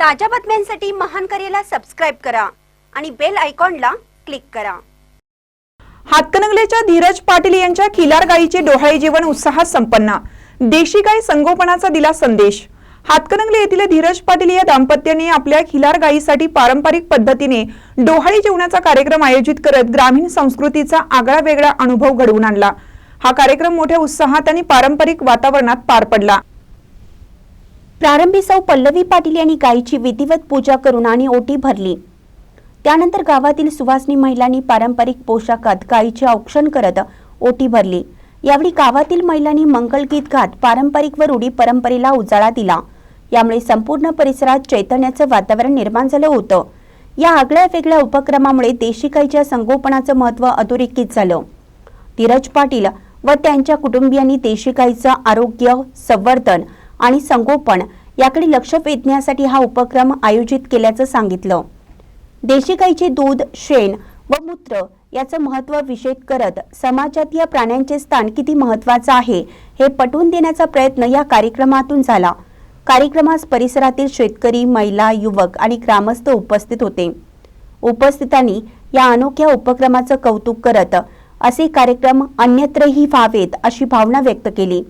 ताज्या बातम्यांसाठी महान करेला सबस्क्राईब करा आणि बेल आयकॉनला क्लिक करा. हातकणंगलेच्या धीरज पाटील यांच्या खिलार गायीचे डोहाळे जीवन उत्साहात संपन्न. देशी गाय संगोपनाचा दिला संदेश. हातकणंगले येथील धीरज पाटील या दाम्पत्याने आपल्या खिलार गायीसाठी पारंपरिक पद्धतीने डोहाळी जेवणाचा कार्यक्रम आयोजित करत ग्रामीण संस्कृतीचा आगळा वेगळा अनुभव घडवून आणला. हा कार्यक्रम मोठ्या उत्साहात आणि पारंपरिक वातावरणात पार पडला. प्रारंभी सौ पल्लवी पाटील यांनी गायीची विधिवत पूजा करून आणि ओटी भरली. त्यानंतर गावातील सुवासनी महिलांनी पारंपरिक पोशाखात गायीचे औक्षण करत ओटी भरली. यावेळी गावातील महिलांनी मंगलगीत गात पारंपरिक व रूढी परंपरेला उजाळा दिला. यामुळे संपूर्ण परिसरात चैतन्याचं वातावरण निर्माण झालं होतं. या आगळ्या वेगळ्या उपक्रमामुळे देशी गायीच्या संगोपनाचं महत्त्व अधोरेखित झालं. धीरज पाटील व त्यांच्या कुटुंबियांनी देशी गायीचं आरोग्य संवर्धन आणि संगोपन याकडे लक्ष वेधण्यासाठी हा उपक्रम आयोजित केल्याचं सांगितलं. देशी गाईचे दूध शेण व मूत्र याचं महत्त्व विषेद करत समाजात या प्राण्यांचे स्थान किती महत्त्वाचं आहे हे पटवून देण्याचा प्रयत्न या कार्यक्रमातून झाला. कार्यक्रमास परिसरातील शेतकरी महिला युवक आणि ग्रामस्थ उपस्थित होते. उपस्थितांनी या अनोख्या उपक्रमाचं कौतुक करत असे कार्यक्रम अन्यत्रही व्हावेत अशी भावना व्यक्त केली.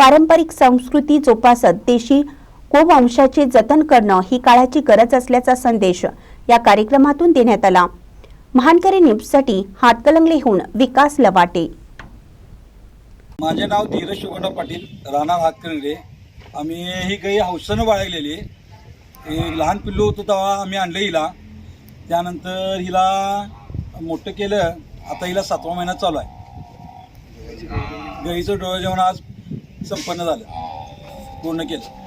पारंपरिक संस्कृती जोपासत देशी गोवंशाचे जतन करणं ही काळाची गरज असल्याचा संदेश या कार्यक्रमातून देण्यात आला. महानकरी न्यूजसाठी हातकलंगलेहून विकास लवाटे. माझे नाव धीरज शिवगणराव पाटील राहणार हातकलंगले. आम्ही ही गाई हौसनं बाळगलेली हे लहान पिल्लू होतं तेव्हा आम्ही आणलं हिला. त्यानंतर हिला मोठं केलं. आता हिला सातवा महिना चालू आहे. गाईचं डोळं जेवण आज संपन्न झालं. पूर्ण केलं.